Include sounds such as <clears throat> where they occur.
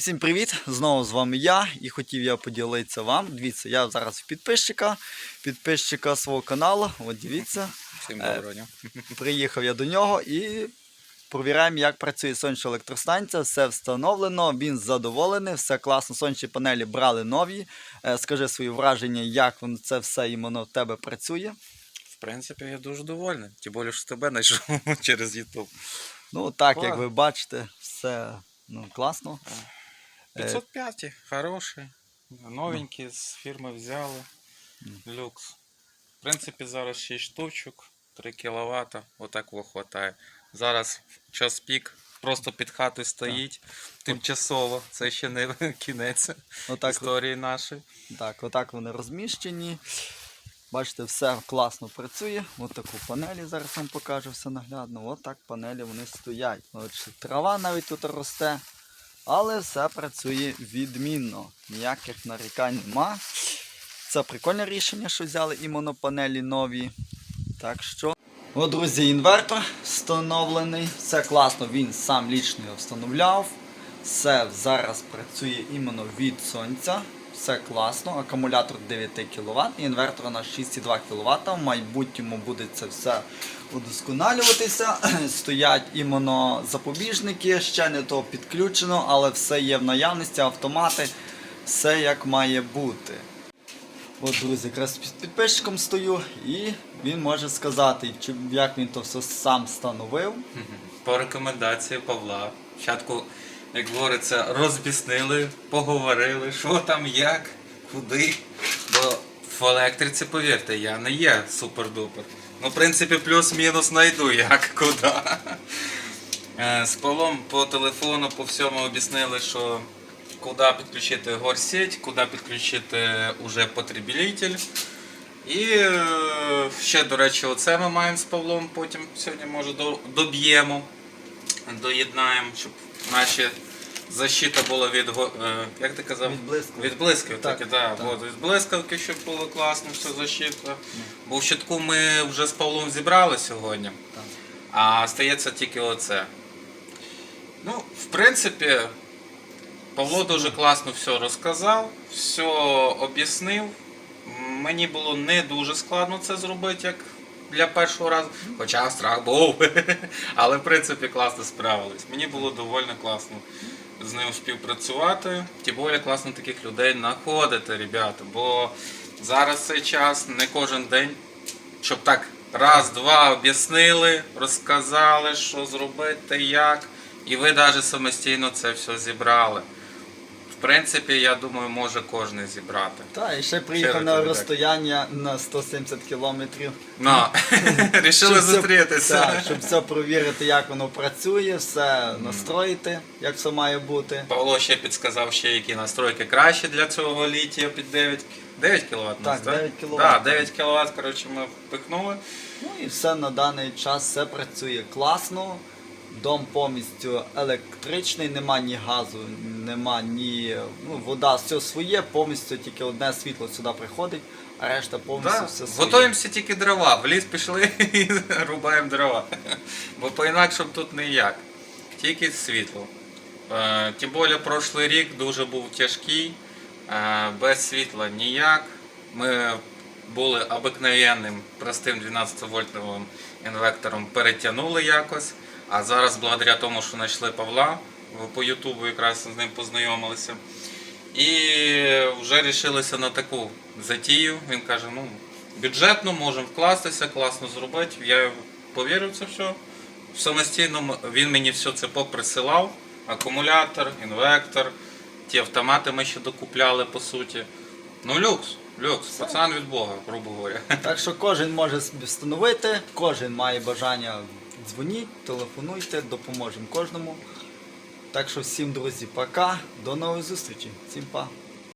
Всім привіт! Знову з вами я і хотів я поділитися вам. Дивіться, я зараз в підписчика, підписчика свого каналу. От дивіться, Всім Е, доброго дня. приїхав я до нього і провіряємо, як працює сонячна електростанція. Все встановлено, він задоволений, все класно. Сонячні панелі брали нові. Е, Скажи свої враження, як воно це все іменно в тебе працює. В принципі, я дуже довольний. Тим більше, що тебе знайшов <laughs> через YouTube. Ну так, як ви бачите, все ну, класно. Е, 505, хороший. Новенький з фірми взяли. Люкс. В принципі, зараз 6 штучок, 3 кВт, отак хватає. Зараз час пік, просто під хатою стоїть. Тимчасово, це ще не <laughs> кінець Отак, історії нашої. Так, отак вони розміщені. Бачите, все класно працює. Ось таку панелі зараз вам покажу все наглядно. От панелі вони стоять. От трава навіть тут росте. Але все працює відмінно. Ніяких нарікань нема. Це прикольне рішення, що взяли і монопанелі нові. Так що. От, друзі, інвертор встановлений. Все класно, він сам лічно його встановляв. Все зараз працює іменно від сонця. Все класно. Акумулятор 9 кВт, інвертор на 6,2 кВт. В майбутньому буде це все удосконалюватися. <clears throat> Стоять іменно запобіжники, ще не то підключено, але все є в наявності, автомати, все як має бути. От, друзі, якраз під підписчиком стою, і він може сказати, як він то все сам встановив. По рекомендації Павла. Спочатку, як говориться, розбіснили, поговорили, що там, як, куди. Бо в електриці, повірте, я не є супер-дупер. Ну, в принципі, плюс-мінус знайду, як, куди. Е, З Павлом по телефону по всьому об'яснили, що куди підключити горсеть, куди підключити уже потребитель. І е, ще, до речі, оце ми маємо з Павлом, потім сьогодні може доб'ємо, доєднаємо, щоб наші защита була від е, як ти казав? Від блискавки. Від блискавки, Так, так, да, так. От, від блискавки, щоб було класно, все защита. Бо в щитку ми вже з Павлом зібрали сьогодні, Так. а стається тільки оце. Ну, в принципі, Павло дуже класно все розказав, все об'яснив. Мені було не дуже складно це зробити, як для першого разу. Хоча страх був. <laughs> Але в принципі класно справились. Мені було доволі класно з ним співпрацювати. Тим більше класно таких людей знаходити, ребята. Бо зараз цей час не кожен день, щоб так раз-два об'яснили, розказали, що зробити, як. І ви навіть самостійно це все зібрали. Принципі, я думаю, може кожен зібрати. Так, і ще приїхав на розстояння на 170 кілометрів. Ну, <laughs> рішили зустрітися. Щоб все провірити, як воно працює, все настроїти, як все має бути. Павло ще підсказав, ще які настройки краще для цього літія під 9, 9 кВт. Так, 9 кВт. Так, 9 кВт, коротше, ми впихнули. Ну і все на даний час все працює класно. Дом повністю електричний, нема ні газу, нема ні ну, вода, все своє, повністю тільки одне світло сюди приходить, а решта повністю Да. все своє. Готуємося тільки дрова. В ліс пішли і <laughs> рубаємо дрова. Бо по-інакшому тут ніяк. Тільки світло. Е, Тим більше прошлий рік дуже був тяжкий, е, без світла ніяк. Ми були обикновенним простим 12-вольтовим інвектором, перетягнули якось. А зараз, благодаря тому, що знайшли Павла по Ютубу, якраз з ним познайомилися. І вже вирішилися на таку затію. Він каже, ну, бюджетно можемо вкластися, класно зробити. Я повірив це все. Самостійно він мені все це поприсилав. Акумулятор, інвектор, ті автомати ми ще докупляли по суті. Ну, люкс, люкс, пацан від Бога, грубо говоря. Так що кожен може встановити, кожен має бажання дзвоніть, телефонуйте, допоможемо кожному. Так що всім, друзі, пока, до нових зустрічей. Всім па.